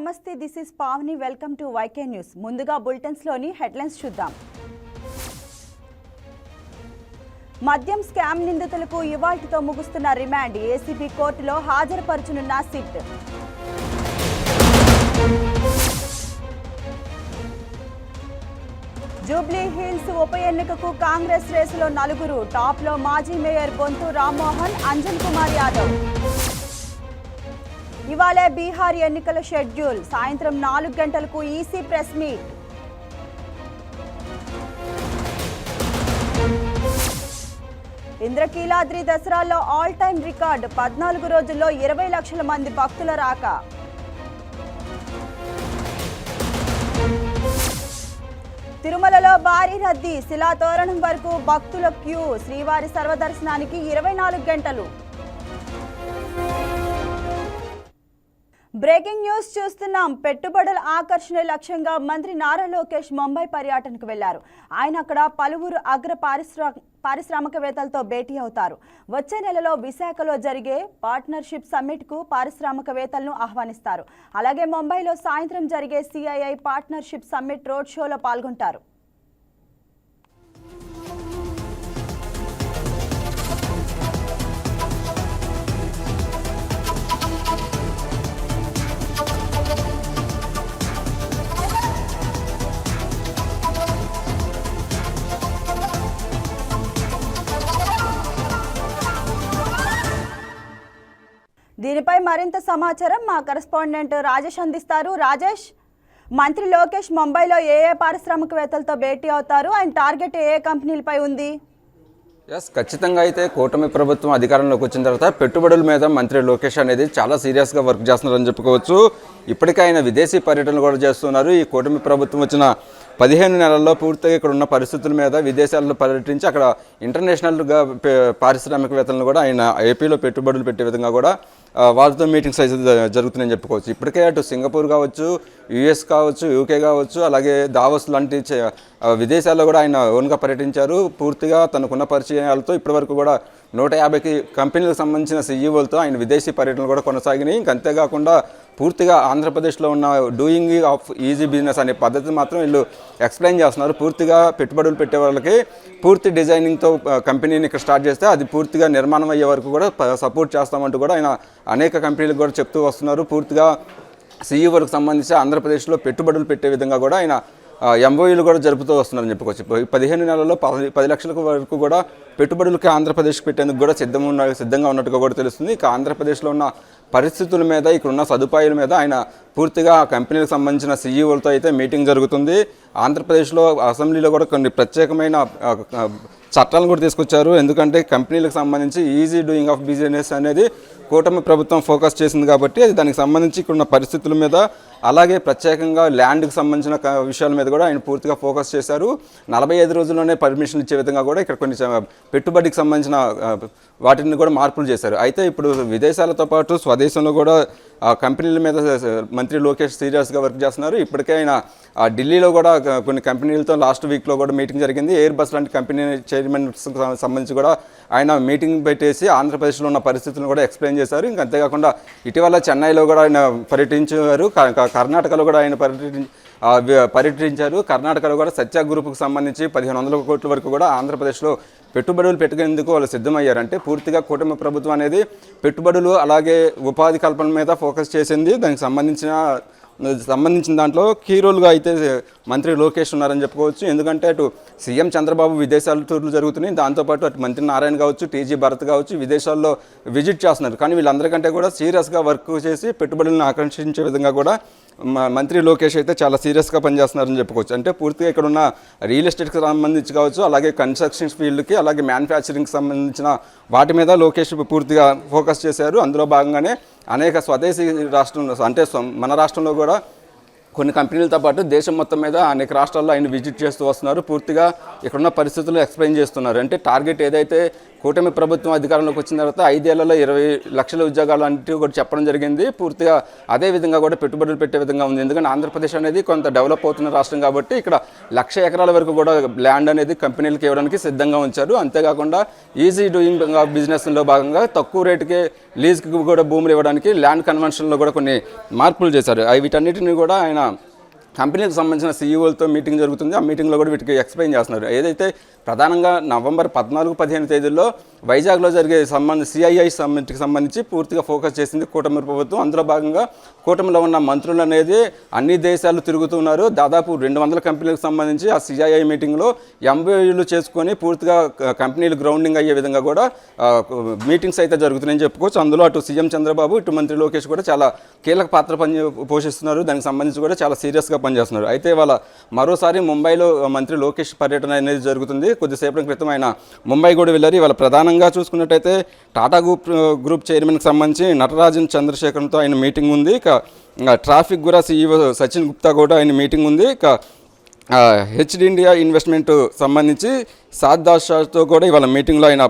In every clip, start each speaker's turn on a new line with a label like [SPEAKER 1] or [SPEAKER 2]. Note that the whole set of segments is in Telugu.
[SPEAKER 1] నమస్తే this is Pavani. Welcome to Y K news. ముందుగా బులెటిన్స్లోని హెడ్లైన్స్ చూద్దాం. మద్యం స్కామ్ నిందితులకు ఇవాల్టితో ముగుస్తున్న రిమాండ్. ఏసీబీ కోర్టులో హాజరుపరచనున్న సిట్. జూబ్లీ హిల్స్ ఉప ఎన్నికకు కాంగ్రెస్ రేసులో నలుగురు. టాప్లో మాజీ మేయర్ బొంతు రామ్మోహన్ అంజన్ కుమార్ యాదవ్. ఇవాళే బీహార్ ఎన్నికల షెడ్యూల్. సాయంత్రం నాలుగు గంటలకు ఈసీ ప్రెస్ మీట్. ఇంద్రకీలాద్రి దసరాలో ఆల్ టైం రికార్డ్. పద్నాలుగు రోజుల్లో ఇరవై లక్షల మంది భక్తుల రాక. తిరుమలలో భారీ రద్దీ శిలాతోరణం వరకు భక్తుల క్యూ. శ్రీవారి సర్వదర్శనానికి ఇరవై నాలుగు గంటలు. బ్రేకింగ్ న్యూస్ చూస్తున్నాం. పెట్టుబడుల ఆకర్షణ లక్ష్యంగా మంత్రి నారా లోకేష్ ముంబై పర్యటనకు వెళ్ళారు. ఆయన అక్కడ పలువురు అగ్ర పారిశ్రా పారిశ్రామికవేత్తలతో భేటీ అవుతారు. వచ్చే నెలలో విశాఖలో జరిగే పార్ట్నర్షిప్ సమ్మిట్కు పారిశ్రామికవేత్తలను ఆహ్వానిస్తారు. అలాగే ముంబైలో సాయంత్రం జరిగే సిఐఐ పార్ట్నర్షిప్ సమ్మిట్ రోడ్ షోలో పాల్గొంటారు. దీనిపై మరింత సమాచారం మా కరెస్పాండెంట్ రాజేష్ అందిస్తారు. రాజేష్ మంత్రి లోకేష్ ముంబైలో ఏ ఏ పారిశ్రామికవేత్తలతో భేటీ అవుతారు? ఆయన టార్గెట్ ఏ ఏ కంపెనీలపై ఉంది?
[SPEAKER 2] ఎస్ ఖచ్చితంగా అయితే కూటమి ప్రభుత్వం అధికారంలోకి వచ్చిన తర్వాత పెట్టుబడుల మీద మంత్రి లోకేష్ అనేది చాలా సీరియస్గా వర్క్ చేస్తున్నారని చెప్పుకోవచ్చు. ఇప్పటికే ఆయన విదేశీ పర్యటనలు కూడా చేస్తున్నారు. ఈ కూటమి ప్రభుత్వం వచ్చిన పదిహేను నెలల్లో పూర్తిగా ఇక్కడ ఉన్న పరిస్థితుల మీద విదేశాల్లో పర్యటించి అక్కడ ఇంటర్నేషనల్గా పారిశ్రామికవేత్తలను కూడా ఆయన ఏపీలో పెట్టుబడులు పెట్టే విధంగా కూడా వాళ్ళతో మీటింగ్స్ అయితే జరుగుతున్నాయని చెప్పుకోవచ్చు. ఇప్పటికే అటు సింగపూర్ కావచ్చు యుఎస్ కావచ్చు యూకే కావచ్చు అలాగే దావోస్ లాంటి చే- విదేశాల్లో కూడా ఆయన ఓన్గా పర్యటించారు. పూర్తిగా తనకున్న పరిచయాలతో ఇప్పటివరకు కూడా నూట యాభైకి కంపెనీలకు సంబంధించిన సీఈఓలతో ఆయన విదేశీ పర్యటనలు కూడా కొనసాగినాయి. ఇంక అంతేకాకుండా పూర్తిగా ఆంధ్రప్రదేశ్లో ఉన్న డూయింగ్ ఆఫ్ ఈజీ బిజినెస్ అనే పద్ధతి మాత్రం వీళ్ళు ఎక్స్ప్లెయిన్ చేస్తున్నారు. పూర్తిగా పెట్టుబడులు పెట్టే వాళ్ళకి పూర్తి డిజైనింగ్తో కంపెనీని ఇక్కడ స్టార్ట్ చేస్తే అది పూర్తిగా నిర్మాణం అయ్యే వరకు కూడా సపోర్ట్ చేస్తామంటూ కూడా ఆయన అనేక కంపెనీలకు కూడా చెప్తూ వస్తున్నారు. పూర్తిగా సీఈఓలకు సంబంధించి ఆంధ్రప్రదేశ్లో పెట్టుబడులు పెట్టే విధంగా కూడా ఆయన ఎంఓఈలు కూడా జరుపుతూ వస్తున్నారని చెప్పుకోవచ్చు. ఈ పదిహేను నెలల్లో పది పది లక్షల వరకు కూడా పెట్టుబడులకి ఆంధ్రప్రదేశ్కి పెట్టేందుకు కూడా సిద్ధం ఉన్న సిద్ధంగా ఉన్నట్టుగా కూడా తెలుస్తుంది. ఇక ఆంధ్రప్రదేశ్లో ఉన్న పరిస్థితుల మీద ఇక్కడ ఉన్న సదుపాయాల మీద ఆయన పూర్తిగా ఆ కంపెనీలకు సంబంధించిన సీఈఓలతో అయితే మీటింగ్ జరుగుతుంది. ఆంధ్రప్రదేశ్లో అసెంబ్లీలో కూడా కొన్ని ప్రత్యేకమైన చట్టాలను కూడా తీసుకొచ్చారు. ఎందుకంటే కంపెనీలకు సంబంధించి ఈజీ డూయింగ్ ఆఫ్ బిజినెస్ అనేది కూటమి ప్రభుత్వం ఫోకస్ చేసింది కాబట్టి అది దానికి సంబంధించి ఇక్కడున్న పరిస్థితుల మీద అలాగే ప్రత్యేకంగా ల్యాండ్కి సంబంధించిన విషయాల మీద కూడా ఆయన పూర్తిగా ఫోకస్ చేశారు. నలభై ఐదు రోజుల్లోనే పర్మిషన్ ఇచ్చే విధంగా కూడా ఇక్కడ కొన్ని పెట్టుబడికి సంబంధించిన వాటిని కూడా మార్పులు చేశారు. అయితే ఇప్పుడు విదేశాలతో పాటు స్వదేశంలో కూడా ఆ కంపెనీల మీద మంత్రి లోకేష్ సీరియస్గా వర్క్ చేస్తున్నారు. ఇప్పటికే ఆయన ఆ, ఢిల్లీలో కూడా కొన్ని కంపెనీలతో లాస్ట్ వీక్లో కూడా మీటింగ్ జరిగింది. ఎయిర్ బస్ లాంటి కంపెనీ చైర్మన్ సంబంధించి కూడా ఆయన మీటింగ్ పెట్టేసి ఆంధ్రప్రదేశ్లో ఉన్న పరిస్థితులను కూడా ఎక్స్ప్లెయిన్ చేశారు. ఇంకా అంతేకాకుండా ఇటీవల చెన్నైలో కూడా ఆయన పర్యటించారు. కర్ణాటకలో కూడా ఆయన పర్యటి పర్యటించారు. కర్ణాటకలో కూడా సత్యా గ్రూప్కు సంబంధించి పదిహేను వందల కోట్ల వరకు కూడా ఆంధ్రప్రదేశ్లో పెట్టుబడులు పెట్టుకునేందుకు వాళ్ళు సిద్ధమయ్యారంటే పూర్తిగా కుటుంబ ప్రభుత్వం అనేది పెట్టుబడులు అలాగే ఉపాధి కల్పన మీద ఫోకస్ చేసింది. దానికి సంబంధించిన సంబంధించిన దాంట్లో హీరోలుగా అయితే మంత్రి లోకేష్ ఉన్నారని చెప్పుకోవచ్చు. ఎందుకంటే అటు సీఎం చంద్రబాబు విదేశాల టూర్లు జరుగుతున్నాయి. దాంతోపాటు అటు మంత్రి నారాయణ కావచ్చు టీజీ భరత్ కావచ్చు విదేశాల్లో విజిట్ చేస్తున్నారు. కానీ వీళ్ళందరికంటే కూడా సీరియస్గా వర్క్ చేసి పెట్టుబడులను ఆకర్షించే విధంగా కూడా మ- మంత్రి లోకేష్ అయితే చాలా సీరియస్గా పనిచేస్తున్నారని చెప్పుకోవచ్చు. అంటే పూర్తిగా ఇక్కడ ఉన్న రియల్ ఎస్టేట్కి సంబంధించి కావచ్చు అలాగే కన్స్ట్రక్షన్ ఫీల్డ్కి అలాగే మ్యానుఫ్యాక్చరింగ్కి సంబంధించిన వాటి మీద లోకేష్ పూర్తిగా ఫోకస్ చేశారు. అందులో భాగంగానే అనేక స్వదేశీ రాష్ట్రంలో అంటే మన రాష్ట్రంలో కూడా కొన్ని కంపెనీలతో పాటు దేశం మొత్తం మీద అనేక రాష్ట్రాల్లో ఆయన విజిట్ చేస్తూ వస్తున్నారు. పూర్తిగా ఇక్కడున్న పరిస్థితులు ఎక్స్ప్లెయిన్ చేస్తున్నారు. అంటే టార్గెట్ ఏదైతే కూటమి ప్రభుత్వం అధికారంలోకి వచ్చిన తర్వాత ఐదేళ్ళలో ఇరవై లక్షల ఉద్యోగాలు అంటే కూడా చెప్పడం జరిగింది. పూర్తిగా అదే విధంగా కూడా పెట్టుబడులు పెట్టే విధంగా ఉంది. ఎందుకంటే ఆంధ్రప్రదేశ్ అనేది కొంత డెవలప్ అవుతున్న రాష్ట్రం కాబట్టి ఇక్కడ లక్ష ఎకరాల వరకు కూడా ల్యాండ్ అనేది కంపెనీలకు ఇవ్వడానికి సిద్ధంగా ఉంచారు. అంతేకాకుండా ఈజీ డూయింగ్ బిజినెస్లో భాగంగా తక్కువ రేటుకే లీజ్కి కూడా భూములు ఇవ్వడానికి ల్యాండ్ కన్వెన్షన్లో కూడా కొన్ని మార్పులు చేశారు. అవి వీటన్నిటిని కూడా ఆయన కంపెనీకి సంబంధించిన సీఈఓలతో మీటింగ్ జరుగుతుంది. ఆ మీటింగ్లో కూడా వీటికి ఎక్స్ప్లెయిన్ చేస్తున్నారు. ఏదైతే ప్రధానంగా నవంబర్ పద్నాలుగు పదిహేను తేదీల్లో వైజాగ్లో జరిగే సంబంధ సిఐఐ సమ్మిట్కి సంబంధించి పూర్తిగా ఫోకస్ చేసింది కూటమి ప్రభుత్వం. అందులో భాగంగా కూటమిలో ఉన్న మంత్రులు అనేది అన్ని దేశాలు తిరుగుతున్నారు దాదాపు రెండు వందల కంపెనీలకు సంబంధించి ఆ సిఐఐ మీటింగ్లో ఎంబీలు చేసుకొని పూర్తిగా కంపెనీలు గ్రౌండింగ్ అయ్యే విధంగా కూడా మీటింగ్స్ అయితే జరుగుతున్నాయని చెప్పుకోవచ్చు. అందులో అటు సీఎం చంద్రబాబు ఇటు మంత్రి లోకేష్ కూడా చాలా కీలక పాత్ర పని పోషిస్తున్నారు. దానికి సంబంధించి కూడా చాలా సీరియస్గా పనిచేస్తున్నారు అయితే వాళ్ళ మరోసారి ముంబైలో మంత్రి లోకేష్ పర్యటన అనేది జరుగుతుంది. కొద్దిసేపటి క్రితం ఆయన ముంబై కూడా వెళ్ళారు. ఇవాళ ప్రధానంగా చూసుకున్నట్టయితే టాటా గ్రూప్ గ్రూప్ చైర్మన్కి సంబంధించి నటరాజన్ చంద్రశేఖర్తో ఆయన మీటింగ్ ఉంది. ఇక ట్రాఫిక్ కూడా సీఈఓ సచిన్ గుప్తా కూడా ఆయన మీటింగ్ ఉంది. ఇక హెచ్డి ఇండియా ఇన్వెస్ట్మెంట్ సంబంధించి సాద్ దాస్ షాతో కూడా ఇవాళ మీటింగ్లో ఆయన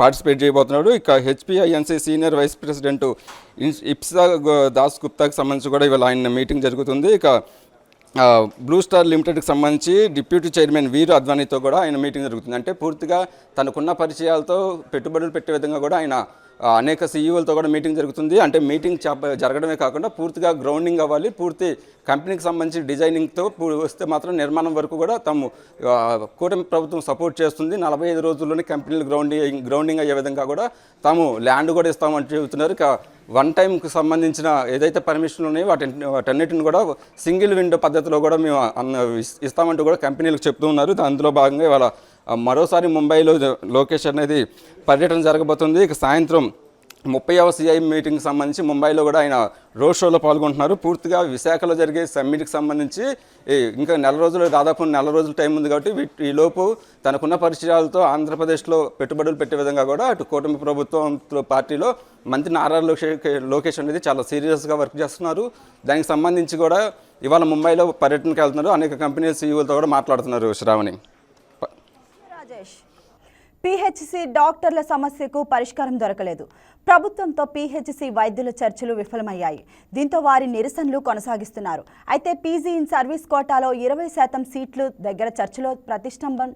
[SPEAKER 2] పార్టిసిపేట్ చేయబోతున్నాడు. ఇక HPINC senior vice president Ipsa Das గుప్తాకి సంబంధించి కూడా ఇవాళ ఆయన మీటింగ్ జరుగుతుంది. ఇక బ్లూ స్టార్ లిమిటెడ్కి సంబంధించి డిప్యూటీ చైర్మన్ వీరు అద్వానీతో కూడా ఆయన మీటింగ్ జరుగుతుంది. అంటే పూర్తిగా తనకున్న పరిచయాలతో పెట్టుబడులు పెట్టే విధంగా కూడా ఆయన అనేక సీఈఓలతో కూడా మీటింగ్ జరుగుతుంది. అంటే మీటింగ్ చెప్ప జరగడమే కాకుండా పూర్తిగా గ్రౌండింగ్ అవ్వాలి. పూర్తి కంపెనీకి సంబంధించి డిజైనింగ్తో వస్తే మాత్రం నిర్మాణం వరకు కూడా తాము కూటమి ప్రభుత్వం సపోర్ట్ చేస్తుంది. నలభై ఐదు రోజుల్లోనే కంపెనీలు గ్రౌండింగ్ గ్రౌండింగ్ అయ్యే విధంగా కూడా తాము ల్యాండ్ కూడా ఇస్తామని చెబుతున్నారు. ఇక వన్ టైంకి సంబంధించిన ఏదైతే పర్మిషన్లు ఉన్నాయో వాటి వాటన్నిటిని కూడా సింగిల్ విండో పద్ధతిలో కూడా మేము అన్న ఇస్తామంటూ కూడా కంపెనీలకు చెప్తూ ఉన్నారు. అందులో భాగంగా ఇవాళ మరోసారి ముంబైలో లోకేష్ అనేది పర్యటన జరగబోతుంది. ఇక సాయంత్రం ముప్పైవ సిఐ మీటింగ్కి సంబంధించి ముంబైలో కూడా ఆయన రోడ్ షోలో పాల్గొంటున్నారు. పూర్తిగా విశాఖలో జరిగే సమ్మిట్కి సంబంధించి ఇంకా నెల రోజులు దాదాపు నెల రోజుల టైం ఉంది కాబట్టి వీటి- ఈ లోపు తనకున్న పరిచయాలతో ఆంధ్రప్రదేశ్లో పెట్టుబడులు పెట్టే విధంగా కూడా అటు కూటమి ప్రభుత్వం పార్టీలో మంత్రి నారా లోకేష్ లోకేష్ అనేది చాలా సీరియస్గా వర్క్ చేస్తున్నారు. దానికి సంబంధించి కూడా ఇవాళ ముంబైలో పర్యటనకి వెళ్తున్నారు. అనేక కంపెనీ సీఈఓలతో కూడా మాట్లాడుతున్నారు శ్రావణి.
[SPEAKER 1] పిహెచ్సి డాక్టర్ల సమస్యకు పరిష్కారం దొరకలేదు. ప్రభుత్వంతో పిహెచ్సి వైద్యుల చర్చలు విఫలమయ్యాయి. దీంతో వారి నిరసనలు కొనసాగిస్తున్నారు. అయితే పీజీ ఇన్ సర్వీస్ కోటాలో ఇరవై శాతం సీట్లు దగ్గర చర్చలో ప్రతిష్టంభం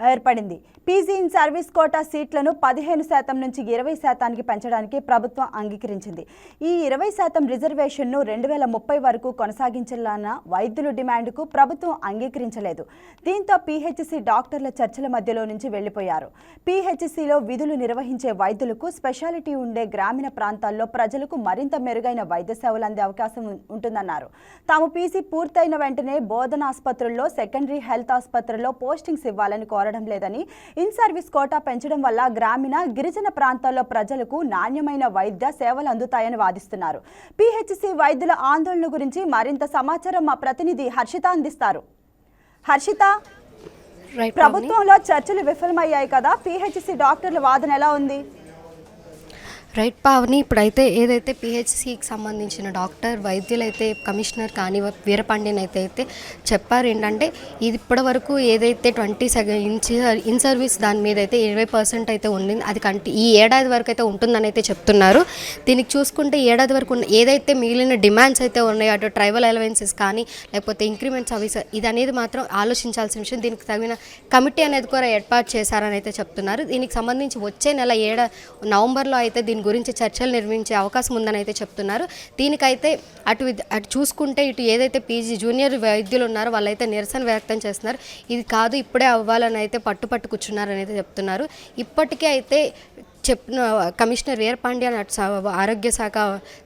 [SPEAKER 1] ఏర్పడింది. పీజీ ఇన్ సర్వీస్ కోటా సీట్లను పదిహేను శాతం నుంచి ఇరవై శాతానికి పెంచడానికి ప్రభుత్వం అంగీకరించింది. ఈ ఇరవై శాతం రిజర్వేషన్ను రెండు వేల ముప్పై వరకు కొనసాగించాలన్న వైద్యుల డిమాండ్కు ప్రభుత్వం అంగీకరించలేదు. దీంతో పీహెచ్సీ డాక్టర్ల చర్చల మధ్యలో నుంచి వెళ్ళిపోయారు పీహెచ్సీలో విధులు నిర్వహించే వైద్యులకు స్పెషాలిటీ ఉండే గ్రామీణ ప్రాంతాల్లో ప్రజలకు మరింత మెరుగైన వైద్య సేవలు అందే అవకాశం ఉంటుందన్నారు. తాము పీసీ పూర్తయిన వెంటనే బోధనాసుపత్రుల్లో సెకండరీ హెల్త్ ఆసుపత్రుల్లో పోస్టింగ్స్ ఇవ్వాలని కోరడం లేదని ఇన్ సర్వీస్ కోటా పెంచడం వల్ల గ్రామీణ గిరిజన ప్రాంతాల్లో ప్రజలకు నాణ్యమైన వైద్య సేవలు అందుతాయని వాదిస్తున్నారు. పిహెచ్సి వైద్యుల ఆందోళన గురించి మరింత సమాచారం మా ప్రతినిధి హర్షిత అందిస్తారు. హర్షిత. ప్రభుత్వంలో చర్చలు విఫలమయ్యాయి కదా పిహెచ్సి డాక్టర్ల వాదన ఎలా ఉంది?
[SPEAKER 3] రైట్ పావని ఇప్పుడైతే ఏదైతే పిహెచ్సికి సంబంధించిన డాక్టర్ వైద్యులైతే కమిషనర్ కానీ వీరపాండ్యన్ అయితే అయితే చెప్పారు ఏంటంటే ఇది ఇప్పటి వరకు ఏదైతే ట్వంటీ సెకండ్ ఇన్ సర్వీస్ దాని మీద అయితే ఇరవై పర్సెంట్ అయితే ఉండింది. అది కంటి ఈ ఏడాది వరకు అయితే ఉంటుందని అయితే చెప్తున్నారు. దీనికి చూసుకుంటే ఏడాది వరకు ఉన్న ఏదైతే మిగిలిన డిమాండ్స్ అయితే ఉన్నాయో అటు ట్రైబల్ అలవెన్సెస్ కానీ లేకపోతే ఇంక్రిమెంట్స్ అవి ఇది అనేది మాత్రం ఆలోచించాల్సిన విషయం. దీనికి తగిన కమిటీ అనేది కూడా ఏర్పాటు చేశారని అయితే చెప్తున్నారు. దీనికి సంబంధించి వచ్చే నెల ఏడా నవంబర్లో అయితే దీని గురించి చర్చలు నిర్వహించే అవకాశం ఉందని అయితే చెప్తున్నారు. దీనికైతే అటు అటు చూసుకుంటే ఇటు ఏదైతే పీజీ జూనియర్ వైద్యులు ఉన్నారో వాళ్ళైతే నిరసన వ్యక్తం చేస్తున్నారు. ఇది కాదు ఇప్పుడే అవ్వాలని అయితే పట్టు పట్టు కూర్చున్నారని అయితే చెప్తున్నారు. ఇప్పటికే అయితే చెప్పిన కమిషనర్ వీరపాండ్యన్ అటు ఆరోగ్య శాఖ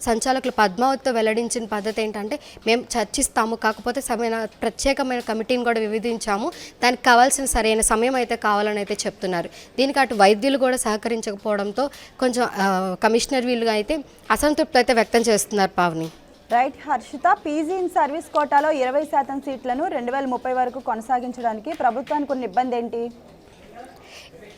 [SPEAKER 3] సంచాలకులు పద్మావతితో వెల్లడించిన పద్ధతి ఏంటంటే మేము చర్చిస్తాము కాకపోతే సమైన ప్రత్యేకమైన కమిటీని కూడా విధించాము దానికి కావాల్సిన సరైన సమయం అయితే కావాలని అయితే చెప్తున్నారు. దీనికి అటు వైద్యులు కూడా సహకరించకపోవడంతో కొంచెం కమిషనర్ వీళ్ళు అయితే అసంతృప్తి అయితే వ్యక్తం చేస్తున్నారు Pavani.
[SPEAKER 1] Right Harshita PG in service కోటాలో ఇరవై శాతం సీట్లను రెండు వేల ముప్పై వరకు కొనసాగించడానికి ప్రభుత్వానికి కొన్ని ఇబ్బంది ఏంటి?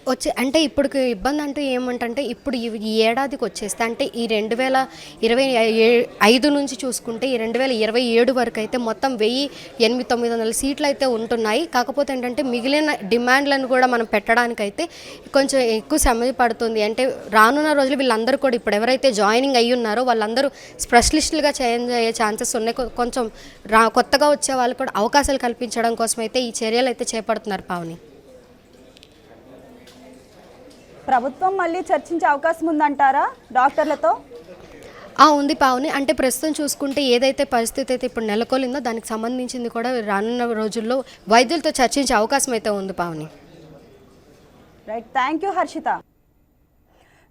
[SPEAKER 3] వచ్చే అంటే ఇప్పుడు ఇబ్బంది అంటూ ఏమంటే ఇప్పుడు ఈ ఏడాదికి వచ్చేస్తే అంటే ఈ రెండు వేల ఇరవై ఏ- ఐదు నుంచి చూసుకుంటే ఈ రెండు వేల ఇరవై ఏడు వరకు అయితే మొత్తం వెయ్యి ఎనిమిది తొమ్మిది వందల సీట్లు అయితే ఉంటున్నాయి. కాకపోతే ఏంటంటే మిగిలిన డిమాండ్లను కూడా మనం పెట్టడానికైతే కొంచెం ఎక్కువ సమయం పడుతుంది. అంటే రానున్న రోజులు వీళ్ళందరూ కూడా ఇప్పుడు ఎవరైతే జాయినింగ్ అయ్యి ఉన్నారో వాళ్ళందరూ స్పెషలిస్టులుగా చేంజ్ అయ్యే ఛాన్సెస్ ఉన్నాయి. కొ- కొంచెం రా కొత్తగా వచ్చే వాళ్ళు కూడా అవకాశాలు కల్పించడం కోసం అయితే ఈ చర్యలు అయితే చేపడుతున్నారు పావని.
[SPEAKER 1] ప్రభుత్వం మళ్ళీ చర్చించే అవకాశం ఉందంటారా డాక్టర్లతో?
[SPEAKER 3] ఆ ఉంది పావుని. అంటే ప్రస్తుతం చూసుకుంటే ఏదైతే పరిస్థితి అయితే ఇప్పుడు నెలకొలిందో దానికి సంబంధించింది కూడా రానున్న రోజుల్లో వైద్యులతో చర్చించే అవకాశం అయితే ఉంది Pavani.
[SPEAKER 1] Right thank you Harshita.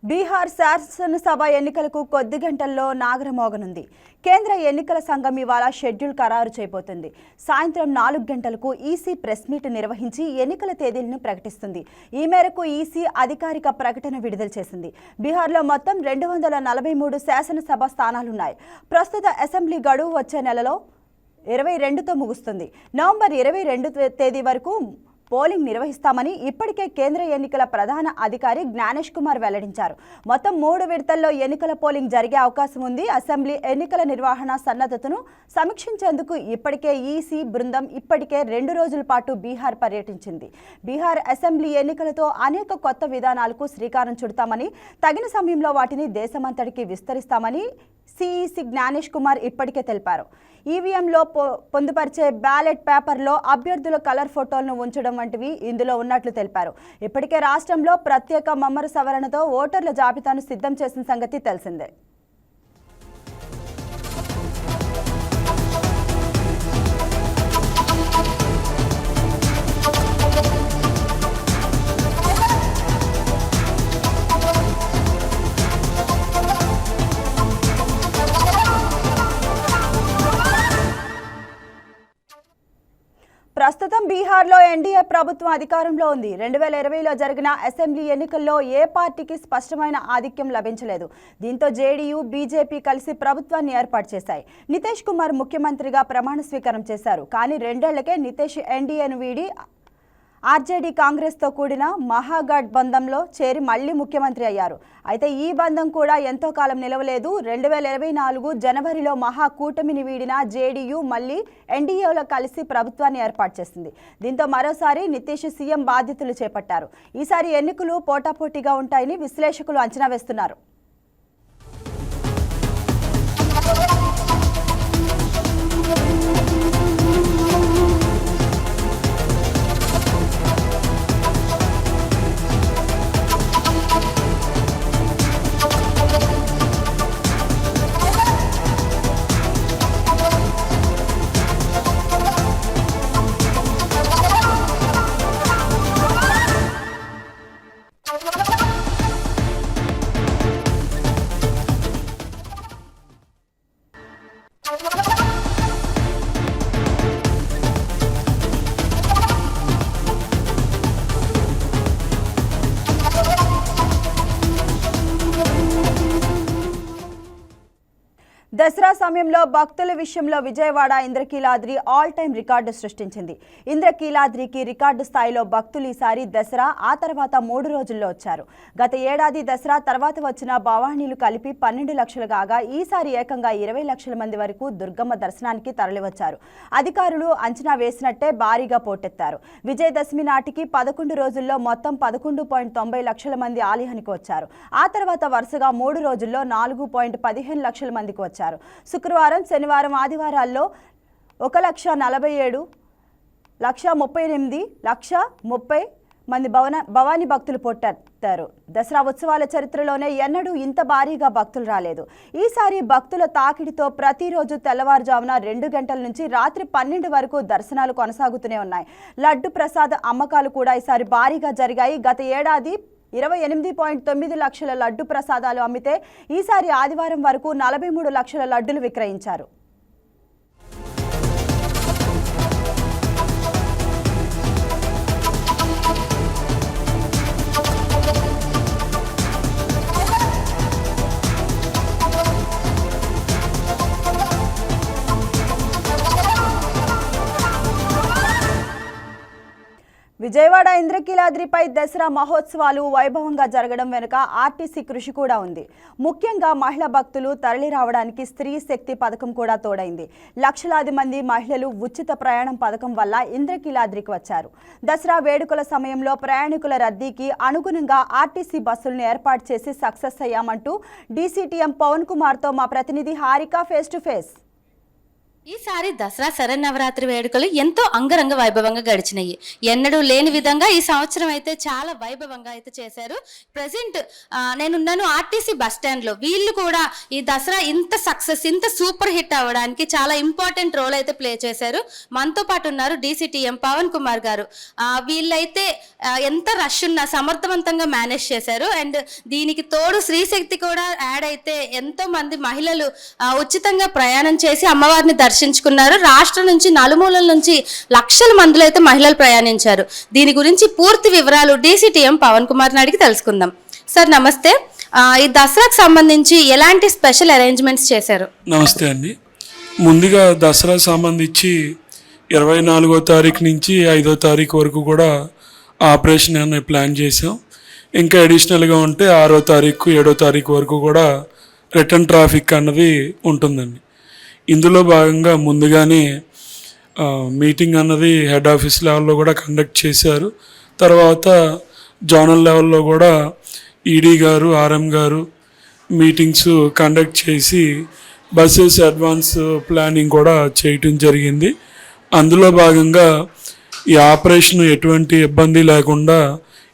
[SPEAKER 1] Bihar శాసనసభ ఎన్నికలకు కొద్ది గంటల్లో నాగరమోగనుంది. కేంద్ర ఎన్నికల సంఘం ఇవాళ షెడ్యూల్ ఖరారు చేయబోతుంది. సాయంత్రం నాలుగు గంటలకు ఈసీ ప్రెస్ మీట్ నిర్వహించి ఎన్నికల తేదీలను ప్రకటిస్తుంది. ఈ మేరకు ఈసీ అధికారిక ప్రకటన విడుదల చేసింది. బీహార్లో మొత్తం రెండు వందల నలభై మూడు శాసనసభ స్థానాలున్నాయి. ప్రస్తుత అసెంబ్లీ గడువు వచ్చే నెలలో ఇరవై రెండుతో ముగుస్తుంది. నవంబర్ ఇరవై రెండు తేదీ వరకు పోలింగ్ నిర్వహిస్తామని ఇప్పటికే కేంద్ర ఎన్నికల ప్రధాన అధికారి జ్ఞానేష్ కుమార్ వెల్లడించారు. మొత్తం మూడు విడతల్లో ఎన్నికల పోలింగ్ జరిగే అవకాశం ఉంది. అసెంబ్లీ ఎన్నికల నిర్వహణ సన్నద్ధతను సమీక్షించేందుకు ఇప్పటికే ఈసీ బృందం ఇప్పటికే రెండు రోజుల పాటు బీహార్ పర్యటించింది. బీహార్ అసెంబ్లీ ఎన్నికలతో అనేక కొత్త విధానాలకు శ్రీకారం చుడతామని తగిన సమయంలో వాటిని దేశమంతటికి విస్తరిస్తామని సిఈసి జ్ఞానేష్ కుమార్ ఇప్పటికే తెలిపారు. ఈవీఎంలో పొ పొందుపరిచే బ్యాలెట్ పేపర్లో అభ్యర్థుల కలర్ ఫోటోలను ఉంచడం వంటివి ఇందులో ఉన్నట్లు తెలిపారు. ఇప్పటికే రాష్ట్రంలో ప్రత్యేక మమ్మరు సవరణతో ఓటర్ల జాబితాను సిద్ధం చేసిన సంగతి తెలిసిందే. ప్రస్తుతం బీహార్లో ఎన్డీఏ ప్రభుత్వం అధికారంలో ఉంది. రెండు వేల ఇరవైలో జరిగిన అసెంబ్లీ ఎన్నికల్లో ఏ పార్టీకి స్పష్టమైన ఆధిక్యం లభించలేదు. దీంతో జేడీయూ బీజేపీ కలిసి ప్రభుత్వాన్ని ఏర్పాటు చేశాయి. నితీష్ కుమార్ ముఖ్యమంత్రిగా ప్రమాణ స్వీకారం చేశారు. కానీ రెండేళ్ళకే నితీష్ ఎన్డీఏను వీడి ఆర్జేడీ కాంగ్రెస్తో కూడిన మహాగఢ్ బంధంలో చేరి మళ్ళీ ముఖ్యమంత్రి అయ్యారు. అయితే ఈ బంధం కూడా ఎంతో కాలం నిలవలేదు. రెండు వేల ఇరవై నాలుగు జనవరిలో మహా కూటమిని వీడిన జేడీయూ మళ్ళీ ఎన్డీఏలో కలిసి ప్రభుత్వాన్ని ఏర్పాటు చేసింది. దీంతో మరోసారి నితీష్ సీఎం బాధ్యతలు చేపట్టారు. ఈసారి ఎన్నికలు పోటాపోటీగా ఉంటాయని విశ్లేషకులు అంచనా వేస్తున్నారు. సమయంలో భక్తుల విషయంలో Vijayawada Indrakeeladri all time record సృష్టించింది. ఇంద్రకీలాద్రికి రికార్డు స్థాయిలో భక్తులు ఈసారి దసరా ఆ తర్వాత మూడు రోజుల్లో వచ్చారు. గత ఏడాది దసరా తర్వాత వచ్చిన భవానీలు కలిపి పన్నెండు లక్షలు కాగా ఈసారి ఏకంగా ఇరవై లక్షల మంది వరకు దుర్గమ్మ దర్శనానికి తరలివచ్చారు. అధికారులు అంచనా వేసినట్టే భారీగా పోటెత్తారు. విజయదశమి నాటికి పదకొండు రోజుల్లో మొత్తం పదకొండు పాయింట్ తొంభై లక్షల మంది ఆలయానికి వచ్చారు. ఆ తర్వాత వరుసగా మూడు రోజుల్లో నాలుగు పాయింట్ పదిహేను లక్షల మందికి వచ్చారు. శుక్రవారం శనివారం ఆదివారాల్లో ఒక లక్ష నలభై ఏడు లక్ష ముప్పై ఎనిమిది లక్ష ముప్పై మంది భవన భవానీ భక్తులు పొట్టెత్తారు దసరా ఉత్సవాల చరిత్రలోనే ఎన్నడూ ఇంత భారీగా భక్తులు రాలేదు. ఈసారి భక్తుల తాకిడితో ప్రతిరోజు తెల్లవారుజామున రెండు గంటల నుంచి రాత్రి పన్నెండు వరకు దర్శనాలు కొనసాగుతూనే ఉన్నాయి. లడ్డు ప్రసాద అమ్మకాలు కూడా ఈసారి భారీగా జరిగాయి. గత ఏడాది ఇరవై ఎనిమిది పాయింట్ తొమ్మిది లక్షల లడ్డు ప్రసాదాలు అమ్మితే ఈసారి ఆదివారం వరకు నలభై మూడు లక్షల లడ్డులు విక్రయించారు. విజయవాడ ఇంద్రకీలాద్రిపై దసరా మహోత్సవాలు వైభవంగా జరగడం వెనుక ఆర్టీసీ కృషి కూడా ఉంది. ముఖ్యంగా మహిళా భక్తులు తరలి రావడానికి స్త్రీ శక్తి పథకం కూడా తోడైంది. లక్షలాది మంది మహిళలు ఉచిత ప్రయాణం పథకం వల్ల ఇంద్రకీలాద్రికి వచ్చారు. దసరా వేడుకల సమయంలో ప్రయాణికుల రద్దీకి అనుగుణంగా ఆర్టీసీ బస్సులను ఏర్పాటు చేసి సక్సెస్ అయ్యామంటూ డీసీటీఎం పవన్ కుమార్తో మా ప్రతినిధి హారిక ఫేస్ టు ఫేస్.
[SPEAKER 4] ఈసారి దసరా శరన్నవరాత్రి వేడుకలు ఎంతో అంగరంగ వైభవంగా గడిచినాయి. ఎన్నడూ లేని విధంగా ఈ సంవత్సరం అయితే చాలా వైభవంగా అయితే చేశారు. ప్రజెంట్ నేనున్నాను ఆర్టీసీ బస్ స్టాండ్లో. వీళ్ళు కూడా ఈ దసరా ఇంత సక్సెస్ ఇంత సూపర్ హిట్ అవ్వడానికి చాలా ఇంపార్టెంట్ రోల్ అయితే ప్లే చేశారు. మనతో పాటు ఉన్నారు డీసీటీఎం పవన్ కుమార్ గారు. వీళ్ళైతే ఎంత రష్ ఉన్నా సమర్థవంతంగా మేనేజ్ చేశారు. అండ్ దీనికి తోడు శ్రీశక్తి కూడా యాడ్ అయితే ఎంతో మంది మహిళలు ఉచితంగా ప్రయాణం చేసి అమ్మవారిని దర్శించుకున్నారు. రాష్ట్రం నుంచి నలుమూలల నుంచి లక్షల మందిలో అయితే మహిళలు ప్రయాణించారు. దీని గురించి పూర్తి వివరాలు డీసీటీఎం పవన్ కుమార్ నాయుడికి తెలుసుకుందాం. సార్ నమస్తే. ఈ దసరాకు సంబంధించి ఎలాంటి స్పెషల్ అరేంజ్మెంట్స్ చేశారు?
[SPEAKER 5] నమస్తే అండి. ముందుగా దసరా సంబంధించి ఇరవై నాలుగో తారీఖు నుంచి ఐదో తారీఖు వరకు కూడా ఆపరేషన్ అనేది ప్లాన్ చేసాం ఇంకా అడిషనల్గా ఉంటే ఆరో తారీఖు ఏడో తారీఖు వరకు కూడా రిటర్న్ ట్రాఫిక్ అన్నది ఉంటుందండి. ఇందులో భాగంగా ముందుగానే మీటింగ్ అన్నది హెడ్ ఆఫీస్ లెవెల్లో కూడా కండక్ట్ చేశారు. తర్వాత జోనల్ లెవెల్లో కూడా ఈడీ గారు ఆర్ఎం గారు మీటింగ్స్ కండక్ట్ చేసి బస్సెస్ అడ్వాన్స్ ప్లానింగ్ కూడా చేయటం జరిగింది. అందులో భాగంగా ఈ ఆపరేషన్ ఎటువంటి ఇబ్బంది లేకుండా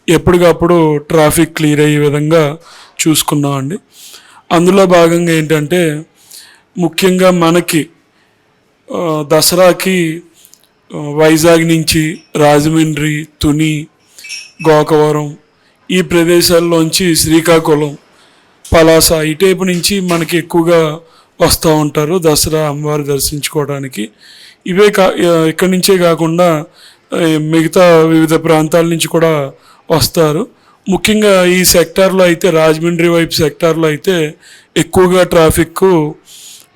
[SPEAKER 5] ఎప్పటికప్పుడు ట్రాఫిక్ క్లియర్ అయ్యే విధంగా చూసుకున్నామండి. అందులో భాగంగా ఏంటంటే ముఖ్యంగా మనకి దసరాకి వైజాగ్ నుంచి రాజమండ్రి తుని గోకవరం ఈ ప్రదేశాల్లోంచి శ్రీకాకుళం పలాస ఇటైపు నుంచి మనకి ఎక్కువగా వస్తూ ఉంటారు దసరా అమ్మవారి దర్శించుకోవడానికి. ఇవే కా ఇక్కడి నుంచే కాకుండా మిగతా వివిధ ప్రాంతాల నుంచి కూడా వస్తారు. ముఖ్యంగా ఈ సెక్టార్లో అయితే రాజమండ్రి వైపు సెక్టార్లో అయితే ఎక్కువగా ట్రాఫిక్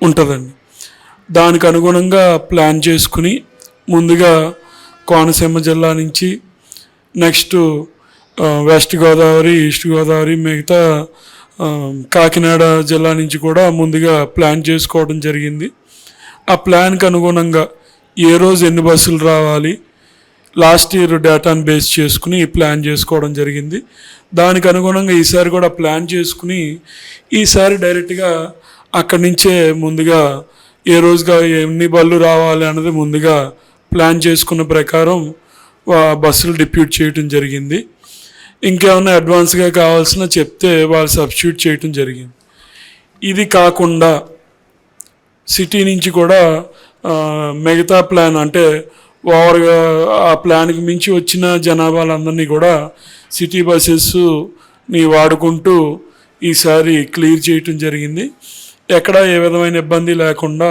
[SPEAKER 5] ఉంటుందండి. దానికి అనుగుణంగా ప్లాన్ చేసుకుని ముందుగా కోనసీమ జిల్లా నుంచి next west Godavari east Godavari మిగతా కాకినాడ జిల్లా నుంచి కూడా ముందుగా ప్లాన్ చేసుకోవడం జరిగింది. ఆ ప్లాన్కి అనుగుణంగా ఏ రోజు ఎన్ని బస్సులు రావాలి లాస్ట్ ఇయర్ డేటాను బేస్ చేసుకుని ప్లాన్ చేసుకోవడం జరిగింది. దానికి అనుగుణంగా ఈసారి కూడా ప్లాన్ చేసుకుని ఈసారి డైరెక్ట్గా అక్కడి నుంచే ముందుగా ఏ రోజుగా ఎన్ని బళ్ళు రావాలి అన్నది ముందుగా ప్లాన్ చేసుకున్న ప్రకారం బస్సులు డిప్యూట్ చేయటం జరిగింది. ఇంకేమైనా అడ్వాన్స్గా కావాల్సిన చెప్తే వాళ్ళు సబ్స్టిట్యూట్ చేయటం జరిగింది. ఇది కాకుండా సిటీ నుంచి కూడా మిగతా ప్లాన్ అంటే ఓవర్గా ఆ ప్లాన్కి మించి వచ్చిన జనాభాలందరినీ కూడా సిటీ బస్సెస్ని వాడుకుంటూ ఈసారి క్లియర్ చేయటం జరిగింది. ఎక్కడ ఏ విధమైన ఇబ్బంది లేకుండా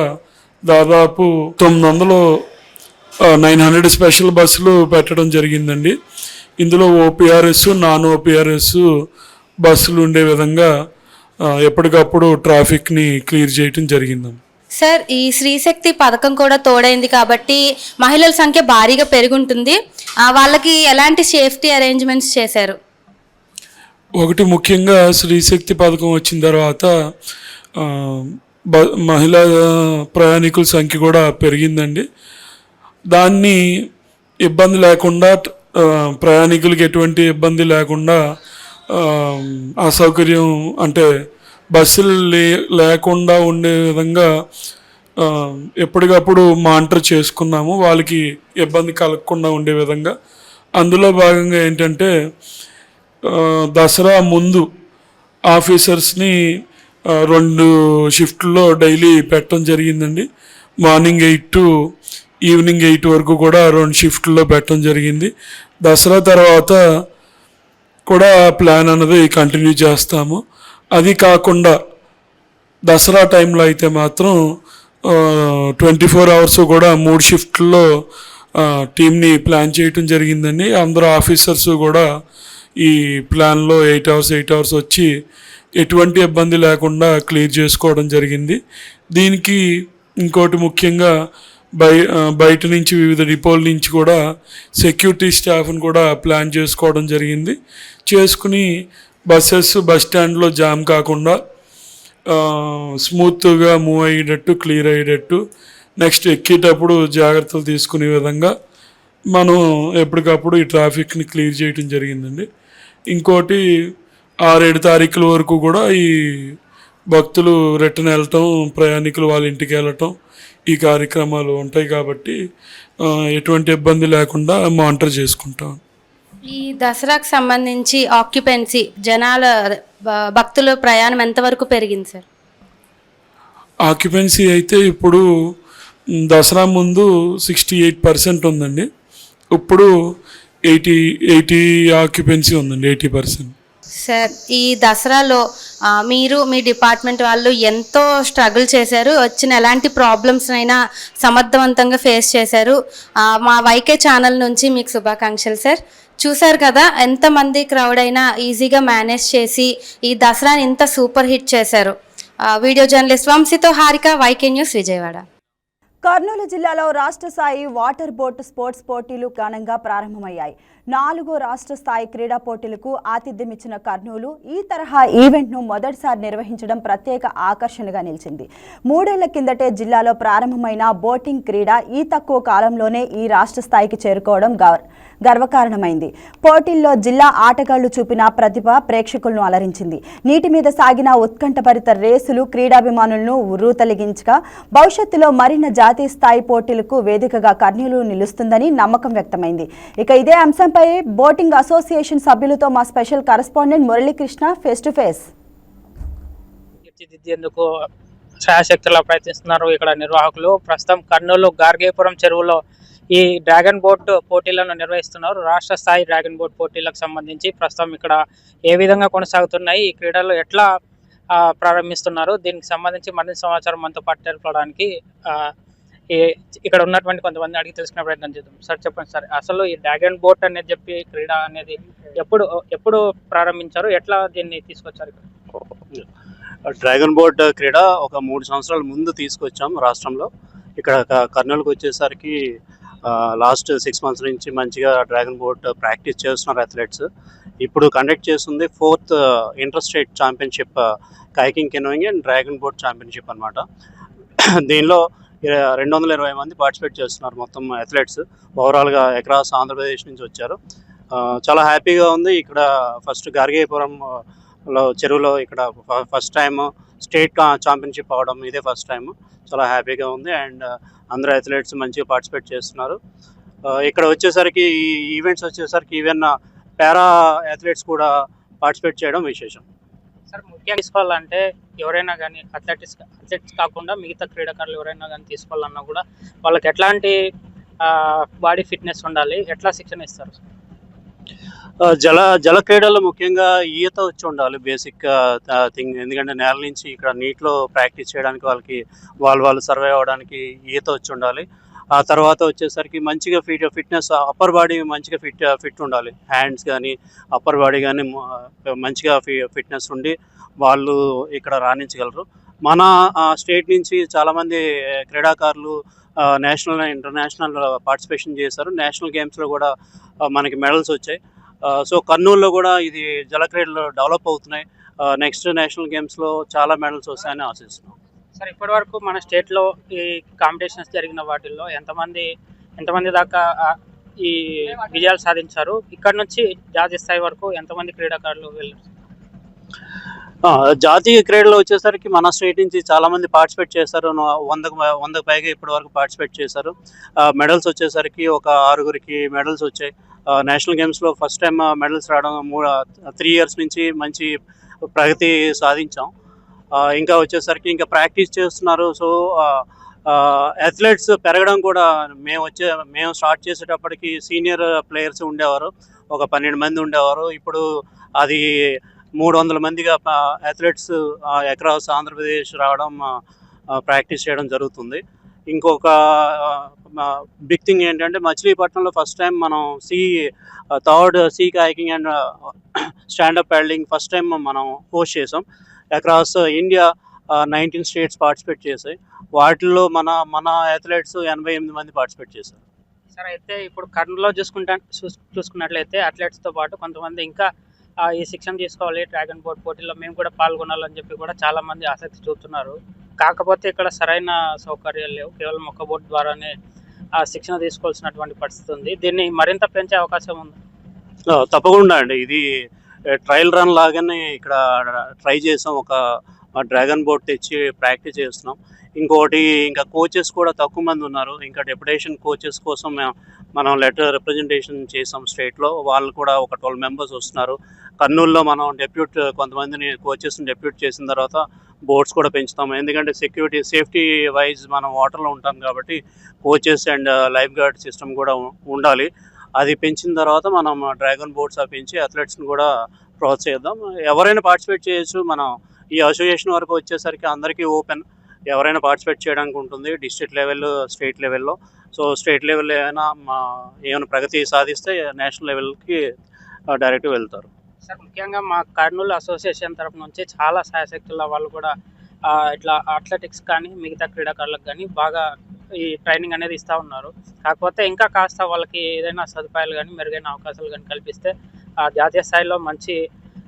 [SPEAKER 5] దాదాపు తొమ్మిది వందలు నైన్ హండ్రెడ్ స్పెషల్ బస్సులు పెట్టడం జరిగిందండి. ఇందులో ఓపీఆర్ఎస్ నాన్ ఓపీఆర్ఎస్ బస్సులు ఉండే విధంగా ఎప్పటికప్పుడు ట్రాఫిక్ని క్లియర్ చేయటం జరిగిందండి
[SPEAKER 4] సార్ ఈ స్త్రీశక్తి పథకం కూడా తోడైంది కాబట్టి మహిళల సంఖ్య భారీగా పెరుగుంటుంది. వాళ్ళకి ఎలాంటి సేఫ్టీ అరేంజ్మెంట్స్ చేశారు?
[SPEAKER 5] ఒకటి ముఖ్యంగా స్త్రీశక్తి పథకం వచ్చిన తర్వాత మహిళా ప్రయాణికుల సంఖ్య కూడా పెరిగిందండి. దాన్ని ఇబ్బంది లేకుండా ప్రయాణికులకి ఎటువంటి ఇబ్బంది లేకుండా అసౌకర్యం అంటే బస్సులు లే లేకుండా ఉండే విధంగా ఎప్పటికప్పుడు మానిటర్ చేసుకున్నాము. వాళ్ళకి ఇబ్బంది కలగకుండా ఉండే విధంగా. అందులో భాగంగా ఏంటంటే దసరా ముందు ఆఫీసర్స్ని రెండు షిఫ్ట్లో డైలీ పెట్టడం జరిగిందండి. Morning eight to evening eight వరకు కూడా రెండు షిఫ్ట్లో పెట్టడం జరిగింది. దసరా తర్వాత కూడా ప్లాన్ అన్నది కంటిన్యూ చేస్తాము. అది కాకుండా దసరా టైంలో అయితే మాత్రం ట్వంటీ ఫోర్ అవర్స్ కూడా మూడు షిఫ్ట్లో టీంని ప్లాన్ చేయటం జరిగిందండి. అందరూ ఆఫీసర్స్ కూడా ఈ ప్లాన్లో ఎయిట్ అవర్స్ ఎయిట్ అవర్స్ వచ్చి ఎటువంటి ఇబ్బంది లేకుండా క్లియర్ చేసుకోవడం జరిగింది. దీనికి ఇంకోటి ముఖ్యంగా బయ బయట నుంచి వివిధ డిపోల నుంచి కూడా సెక్యూరిటీ స్టాఫ్ని కూడా ప్లాన్ చేసుకోవడం జరిగింది. చేసుకుని బస్సెస్ బస్ స్టాండ్లో జామ్ కాకుండా స్మూత్గా మూవ్ అయ్యేటట్టు క్లియర్ అయ్యేటట్టు నెక్స్ట్ ఎక్కేటప్పుడు జాగ్రత్తలు తీసుకునే విధంగా మనం ఎప్పటికప్పుడు ఈ ట్రాఫిక్ని క్లియర్ చేయడం జరిగిందండి. ఇంకోటి ఆరేడు తారీఖుల వరకు కూడా ఈ భక్తులు రిటర్న్ వెళ్ళటం ప్రయాణికులు వాళ్ళ ఇంటికి వెళ్ళటం ఈ కార్యక్రమాలు ఉంటాయి కాబట్టి ఎటువంటి ఇబ్బంది లేకుండా మానిటర్ చేసుకుంటాం.
[SPEAKER 4] ఈ దసరాకు సంబంధించి ఆక్యుపెన్సీ జనాల భక్తుల ప్రయాణం ఎంతవరకు పెరిగింది సార్?
[SPEAKER 5] ఆక్యుపెన్సీ అయితే ఇప్పుడు దసరా ముందు సిక్స్టీ ఎయిట్ పర్సెంట్ ఉందండి. ఇప్పుడు ఎయిటీ ఎయిటీ ఆక్యుపెన్సీ ఉందండి ఎయిటీ పర్సెంట్.
[SPEAKER 4] సార్ ఈ దసరాలో మీరు మీ డిపార్ట్మెంట్ వాళ్ళు ఎంతో స్ట్రగుల్ చేశారు. వచ్చిన ఎలాంటి ప్రాబ్లమ్స్నైనా సమర్థవంతంగా ఫేస్ చేశారు. మా వైకే ఛానల్ నుంచి మీకు శుభాకాంక్షలు సార్. చూశారు కదా ఎంతమంది క్రౌడ్ అయినా ఈజీగా మేనేజ్ చేసి ఈ దసరాని ఇంత సూపర్ హిట్ చేశారు. Video journalist వంశీతో Harika Y K news Vijayawada.
[SPEAKER 1] Kurnool జిల్లాలో రాష్ట్ర స్థాయి వాటర్ బోట్ స్పోర్ట్స్ పోటీలు ఘనంగా ప్రారంభమయ్యాయి. నాలుగో రాష్ట్ర స్థాయి క్రీడా పోటీలకు ఆతిథ్యమిచ్చిన కర్నూలు ఈ తరహా ఈవెంట్ను మొదటిసారి నిర్వహించడం ప్రత్యేక ఆకర్షణగా నిలిచింది. మూడేళ్ళ కిందటే జిల్లాలో ప్రారంభమైన బోటింగ్ క్రీడ ఈ తక్కువ కాలంలోనే ఈ రాష్ట్ర స్థాయికి చేరుకోవడం గర్వకారణమైంది. పోటీల్లో జిల్లా ఆటగాళ్ళు చూపిన ప్రతిభ ప్రేక్షకులను అలరించింది. నీటి మీద సాగిన ఉత్కంఠభరిత రేసులు క్రీడాభిమానులను ఉర్రూతలిగించగా భవిష్యత్తులో మరిన్న జాతీయ స్థాయి పోటీలకు వేదికగా కర్నూలు నిలుస్తుందని నమ్మకం వ్యక్తమైంది. ఇక ఇదే అంశం అంశంపై బోటింగ్ అసోసియేషన్ సభ్యులతో మా special correspondent Muralikrishna face to face.
[SPEAKER 6] తీర్చిదిద్దేందుకు శాయశక్తులా ప్రయత్నిస్తున్నారు ఇక్కడ నిర్వాహకులు. ప్రస్తుతం కర్నూలు గార్గేపురం చెరువులో ఈ డ్రాగన్ బోట్ పోటీలను నిర్వహిస్తున్నారు. రాష్ట్ర స్థాయి డ్రాగన్ బోట్ పోటీలకు సంబంధించి ప్రస్తుతం ఇక్కడ ఏ విధంగా కొనసాగుతున్నాయి ఈ క్రీడలు ఎట్లా ప్రారంభిస్తున్నారు దీనికి సంబంధించి మరింత సమాచారం మనతో పాటు తెలుపడానికి ఇక్కడ ఉన్నటువంటి కొంతమంది అడిగి తెలుసుకునే ప్రయత్నం చేద్దాం. సార్ చెప్పండి సార్ అసలు ఈ డ్రాగన్ బోట్ అనేది చెప్పి క్రీడ అనేది ఎప్పుడు ఎప్పుడు ప్రారంభించారు? ఎట్లా దీన్ని తీసుకొచ్చారు ఇక్కడ?
[SPEAKER 7] డ్రాగన్ బోట్ క్రీడ ఒక మూడు సంవత్సరాల ముందు తీసుకొచ్చాం రాష్ట్రంలో. ఇక్కడ కర్నూలుకి కర్నూలుకు వచ్చేసరికి లాస్ట్ సిక్స్ మంత్స్ నుంచి మంచిగా డ్రాగన్ బోట్ ప్రాక్టీస్ చేస్తున్నారు అథ్లెట్స్. ఇప్పుడు కండక్ట్ చేస్తుంది fourth interstate championship kayaking canoeing and dragon boat championship అనమాట దీనిలో రెండు వందల ఇరవై మంది పార్టిసిపేట్ చేస్తున్నారు మొత్తం అథ్లెట్స్ ఓవరాల్గా అక్రాస్ ఆంధ్రప్రదేశ్ నుంచి వచ్చారు. చాలా హ్యాపీగా ఉంది. ఇక్కడ ఫస్ట్ గార్గేపురం లో చెరువులో ఇక్కడ ఫస్ట్ టైం స్టేట్ ఛాంపియన్షిప్ అవడం ఇదే ఫస్ట్ టైం చాలా హ్యాపీగా ఉంది అండ్ అందరూ అథ్లెట్స్ మంచిగా పార్టిసిపేట్ చేస్తున్నారు. ఇక్కడ వచ్చేసరికి ఈ ఈవెంట్స్ వచ్చేసరికి ఈవెన్ పారా అథ్లెట్స్ కూడా పార్టిసిపేట్ చేయడం విశేషం.
[SPEAKER 6] సార్ ముఖ్యంగా తీసుకోవాలంటే ఎవరైనా కానీ అథ్లెటిక్స్ అథ్లెట్స్ కాకుండా మిగతా క్రీడాకారులు ఎవరైనా కానీ తీసుకోవాలన్నా కూడా వాళ్ళకి ఎట్లాంటి బాడీ ఫిట్నెస్ ఉండాలి ఎట్లా శిక్షణ ఇస్తారు
[SPEAKER 7] జల జల క్రీడలు ముఖ్యంగా ఈత వచ్చి ఉండాలి బేసిక్ థింగ్ ఎందుకంటే నేల నుంచి ఇక్కడ నీటిలో ప్రాక్టీస్ చేయడానికి వాళ్ళకి వాళ్ళు వాళ్ళు సర్వే అవ్వడానికి ఈత వచ్చి ఉండాలి. ఆ తర్వాత వచ్చేసరికి మంచిగా ఫిట్ ఫిట్నెస్ అప్పర్ బాడీ మంచిగా ఫిట్ ఫిట్ ఉండాలి. హ్యాండ్స్ కానీ అప్పర్ బాడీ కానీ మంచిగా ఫిట్నెస్ ఉండి వాళ్ళు ఇక్కడ రాణించగలరు. మన స్టేట్ నుంచి చాలామంది క్రీడాకారులు నేషనల్ ఇంటర్నేషనల్ పార్టిసిపేషన్ చేశారు. నేషనల్ గేమ్స్లో కూడా మనకి మెడల్స్ వచ్చాయి. సో కర్నూలులో కూడా ఇది జలక్రీడలు డెవలప్ అవుతున్నాయి. నెక్స్ట్ నేషనల్ గేమ్స్లో చాలా మెడల్స్ వస్తాయని ఆశిస్తున్నాం.
[SPEAKER 6] సార్ ఇప్పటి వరకు మన స్టేట్లో ఈ కాంపిటీషన్స్ జరిగిన వాటిల్లో ఎంతమంది ఎంతమంది దాకా ఈ విజయాలు సాధించారు? ఇక్కడ నుంచి జాతీయ స్థాయి వరకు ఎంతమంది క్రీడాకారులు వెళ్ళారు?
[SPEAKER 7] జాతీయ క్రీడలు వచ్చేసరికి మన స్టేట్ నుంచి చాలామంది పార్టిసిపేట్ చేశారు. వందకు వందకు పైగా ఇప్పటి వరకు పార్టిసిపేట్ చేశారు. మెడల్స్ వచ్చేసరికి ఒక ఆరుగురికి మెడల్స్ వచ్చాయి. నేషనల్ గేమ్స్లో ఫస్ట్ టైం మెడల్స్ రావడం మూడు త్రీ ఇయర్స్ నుంచి మంచి ప్రగతి సాధించాం. ఇంకా వచ్చేసరికి ఇంకా ప్రాక్టీస్ చేస్తున్నారు. సో అథ్లెట్స్ పెరగడం కూడా మేము వచ్చే మేము స్టార్ట్ చేసేటప్పటికి సీనియర్ ప్లేయర్స్ ఉండేవారు. ఒక పన్నెండు మంది ఉండేవారు. ఇప్పుడు అది మూడు వందల మందిగా అథ్లెట్స్ అక్రాస్ ఆంధ్రప్రదేశ్ రావడం ప్రాక్టీస్ చేయడం జరుగుతుంది. ఇంకొక బిగ్ థింగ్ ఏంటంటే మచిలీపట్నంలో ఫస్ట్ టైం మనం sea third sea kayaking and stand up paddling first time మనం హోస్ట్ చేసాం. Across India nineteen states participate చేశాయి. వాటిల్లో మన మన అథ్లెట్స్ ఎనభై ఎనిమిది మంది పార్టిసిపేట్ చేశారు.
[SPEAKER 6] సార్ అయితే ఇప్పుడు కర్నూలులో చూసుకుంటా చూస్- చూసుకున్నట్లయితే అథ్లెట్స్తో పాటు కొంతమంది ఇంకా ఈ శిక్షణ తీసుకోవాలి డ్రాగన్ బోట్ పోటీలో మేము కూడా పాల్గొనాలని చెప్పి కూడా చాలా మంది ఆసక్తి చూపుతున్నారు. కాకపోతే ఇక్కడ సరైన సౌకర్యాలు లేవు. కేవలం ఒక బోట్ ద్వారానే ఆ శిక్షణ తీసుకోవాల్సినటువంటి పరిస్థితి ఉంది. దీన్ని మరింత పెంచే అవకాశం ఉంది?
[SPEAKER 7] తప్పకుండా అండి. ఇది ట్రయల్ రన్ లాగానే ఇక్కడ ట్రై చేసాం. ఒక డ్రాగన్ బోట్ తెచ్చి ప్రాక్టీస్ చేస్తున్నాం. ఇంకోటి ఇంకా కోచెస్ కూడా తక్కువ మంది ఉన్నారు. ఇంకా డెప్యుటేషన్ కోచెస్ కోసం మేము- మనం లెటర్ రిప్రజెంటేషన్ చేసాం స్టేట్లో వాళ్ళు కూడా ఒక ట్వెల్వ్ మెంబర్స్ వస్తున్నారు. కర్నూలులో మనం డెప్యూట్ కొంతమందిని కోచెస్ని డెప్యూట్ చేసిన తర్వాత బోట్స్ కూడా పెంచుతాం ఎందుకంటే సెక్యూరిటీ సేఫ్టీ వైజ్ మనం వాటర్లో ఉంటాం కాబట్టి coaches and lifeguard system కూడా ఉండాలి. అది పెంచిన తర్వాత మనం డ్రాగన్ బోట్స్ అవి పెంచి అథ్లెట్స్ని కూడా ప్రోత్సహిద్దాం. ఎవరైనా పార్టిసిపేట్ చేయొచ్చు. మనం ఈ అసోసియేషన్ వరకు వచ్చేసరికి అందరికీ ఓపెన్ ఎవరైనా పార్టిసిపేట్ చేయడానికి ఉంటుంది. డిస్ట్రిక్ట్ లెవెల్ స్టేట్ లెవెల్లో సో స్టేట్ లెవెల్ ఏమైనా మా ఏమైనా ప్రగతి సాధిస్తే నేషనల్ లెవెల్కి డైరెక్ట్గా వెళ్తారు.
[SPEAKER 6] సార్ ముఖ్యంగా మా కర్నూలు అసోసియేషన్ తరపు నుంచి చాలా సాయశక్తుల వాళ్ళు కూడా ఇట్లా అథ్లెటిక్స్ కానీ మిగతా క్రీడాకారులకు కానీ బాగా ఈ ట్రైనింగ్ అనేది ఇస్తూ ఉన్నారు. కాకపోతే ఇంకా కాస్త వాళ్ళకి ఏదైనా సదుపాయాలు కానీ మెరుగైన అవకాశాలు కానీ కల్పిస్తే ఆ జాతీయ స్థాయిలో మంచి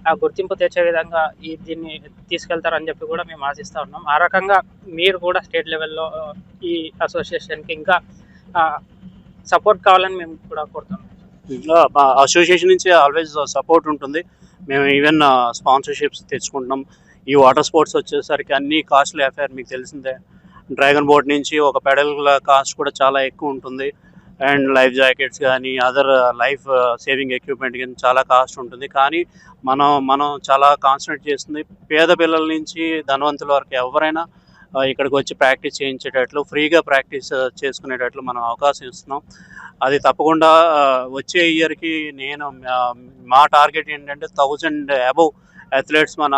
[SPEAKER 6] ఆ గుర్తింపు తెచ్చే విధంగా ఈ దీన్ని తీసుకెళ్తారని చెప్పి కూడా మేము ఆశిస్తూ ఉన్నాం. ఆ రకంగా మీరు కూడా స్టేట్ లెవెల్లో ఈ అసోసియేషన్కి ఇంకా సపోర్ట్ కావాలని మేము కూడా కోరుతున్నాం.
[SPEAKER 7] మా అసోసియేషన్ నుంచి ఆల్వేస్ సపోర్ట్ ఉంటుంది. మేము ఈవెన్ స్పాన్సర్షిప్స్ తెచ్చుకుంటున్నాం. ఈ వాటర్ స్పోర్ట్స్ వచ్చేసరికి అన్ని కాస్ట్లీ అఫేర్ మీకు తెలిసిందే. డ్రాగన్ బోట్ నుంచి ఒక పెడల్ కాస్ట్ కూడా చాలా ఎక్కువ ఉంటుంది. అండ్ లైఫ్ జాకెట్స్ కానీ అదర్ లైఫ్ సేవింగ్ ఎక్విప్మెంట్ కానీ చాలా కాస్ట్ ఉంటుంది. కానీ మనం మనం చాలా కాన్సన్ట్రేట్ చేస్తుంది పేద పిల్లల నుంచి ధనవంతుల వరకు ఎవరైనా ఇక్కడికి వచ్చి ప్రాక్టీస్ చేయించేటట్లు ఫ్రీగా ప్రాక్టీస్ చేసుకునేటట్లు మనం అవకాశం ఇస్తున్నాం. అది తప్పకుండా వచ్చే ఇయర్కి నేను మా టార్గెట్ ఏంటంటే థౌజండ్ అబవ్ అథ్లెట్స్ మన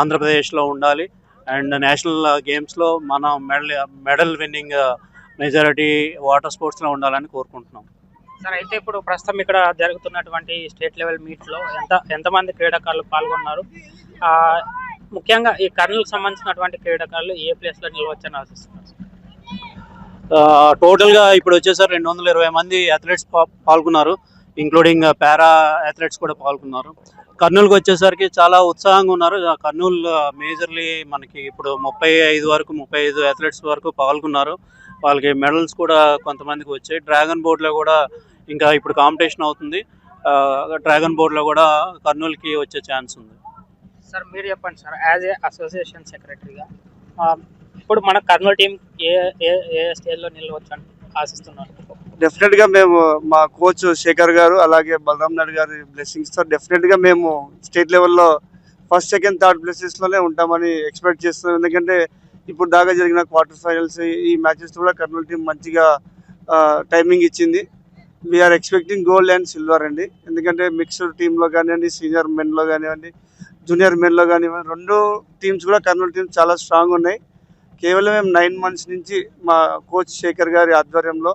[SPEAKER 7] ఆంధ్రప్రదేశ్లో ఉండాలి. అండ్ నేషనల్ గేమ్స్లో మన medal medal winning majority water స్పోర్ట్స్లో ఉండాలని కోరుకుంటున్నాం.
[SPEAKER 6] సార్ అయితే ఇప్పుడు ప్రస్తుతం ఇక్కడ జరుగుతున్నటువంటి స్టేట్ లెవెల్ మీట్లో ఎంత ఎంతమంది క్రీడాకారులు పాల్గొన్నారు? ముఖ్యంగా ఈ కర్నూలుకు సంబంధించినటువంటి క్రీడాకారులు ఏ ప్లేస్లో నిలవచ్చని ఆశిస్తున్నారు?
[SPEAKER 7] టోటల్గా ఇప్పుడు వచ్చేసరి రెండు వందల ఇరవై మంది అథ్లెట్స్ పాల్గొన్నారు. ఇంక్లూడింగ్ పారా అథ్లెట్స్ కూడా పాల్గొన్నారు. కర్నూలుకి వచ్చేసరికి చాలా ఉత్సాహంగా ఉన్నారు. కర్నూలు మేజర్లీ మనకి ఇప్పుడు ముప్పై ఐదు వరకు ముప్పై ఐదు అథ్లెట్స్ వరకు పాల్గొన్నారు. వాళ్ళకి మెడల్స్ కూడా కొంతమందికి వచ్చాయి. డ్రాగన్ బోర్డ్లో కూడా ఇంకా ఇప్పుడు కాంపిటీషన్ అవుతుంది. డ్రాగన్ బోర్డ్లో కూడా కర్నూలుకి వచ్చే ఛాన్స్ ఉంది.
[SPEAKER 6] సార్ మీరు చెప్పండి సార్ యాజ్ ఏ అసోసియేషన్ సెక్రటరీగా ఇప్పుడు మన కర్నూలు టీం ఏ ఏ ఏ స్టేజ్లో నిలవచ్చు అని ఆశిస్తున్నారు
[SPEAKER 8] డెఫినెట్గా మేము మా కోచ్ శేఖర్ గారు అలాగే బలరామ్ నాయుడు గారి బ్లెస్సింగ్స్తో డెఫినెట్గా మేము స్టేట్ లెవెల్లో ఫస్ట్ సెకండ్ థర్డ్ ప్లేసెస్లోనే ఉంటామని ఎక్స్పెక్ట్ చేస్తున్నాం. ఎందుకంటే ఇప్పుడు దాకా జరిగిన క్వార్టర్ ఫైనల్స్ ఈ మ్యాచెస్ కూడా కర్నూలు టీం మంచిగా టైమింగ్ ఇచ్చింది. We are expecting gold and silver అండి. ఎందుకంటే మిక్స్డ్ టీంలో కానివ్వండి సీనియర్ మెన్లో కానివ్వండి జూనియర్ మెన్లో కానివ్వండి రెండు టీమ్స్ కూడా కర్నూలు టీమ్స్ చాలా స్ట్రాంగ్ ఉన్నాయి. కేవలం మేము నైన్ మంత్స్ నుంచి మా కోచ్ శేఖర్ గారి ఆధ్వర్యంలో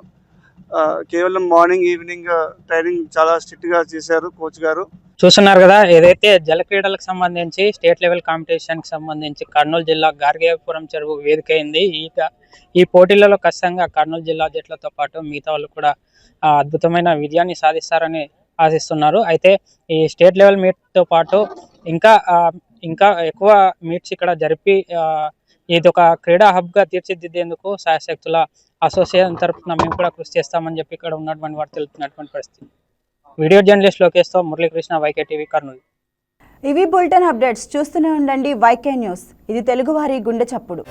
[SPEAKER 8] కేవలం మార్నింగ్ ఈవినింగ్ ట్రైనింగ్ చాలా స్ట్రిక్ట్గా చేశారు కోచ్ గారు.
[SPEAKER 6] చూస్తున్నారు కదా ఏదైతే జల క్రీడలకు సంబంధించి స్టేట్ లెవెల్ కాంపిటీషన్కి సంబంధించి కర్నూలు జిల్లా గార్గేపురం చెరువు వేదిక అయింది. ఈ ఈ పోటీలలో ఖచ్చితంగా కర్నూలు జిల్లా జట్లతో పాటు మిగతా వాళ్ళు కూడా అద్భుతమైన విజయాన్ని సాధిస్తారని ఆశిస్తున్నారు. అయితే ఈ స్టేట్ లెవెల్ మీట్తో పాటు ఇంకా ఇంకా ఎక్కువ మీట్స్ ఇక్కడ జరిపి ఇది ఒక క్రీడా హబ్గా తీర్చిదిద్దేందుకు శాయశక్తుల అసోసియేషన్ తరఫున మేము కూడా కృషి చేస్తామని చెప్పి ఇక్కడ ఉన్నటువంటి వారు తెలుపుతున్నటువంటి పరిస్థితి. వీడియో జర్నలిస్ట్ లోకేష్తో మురళీకృష్ణ వైకే టీవీ కర్నూలు.
[SPEAKER 1] ఇవి బులెటిన్ అప్డేట్స్. చూస్తూనే ఉండండి వైకే న్యూస్. ఇది తెలుగువారి గుండె చప్పుడు.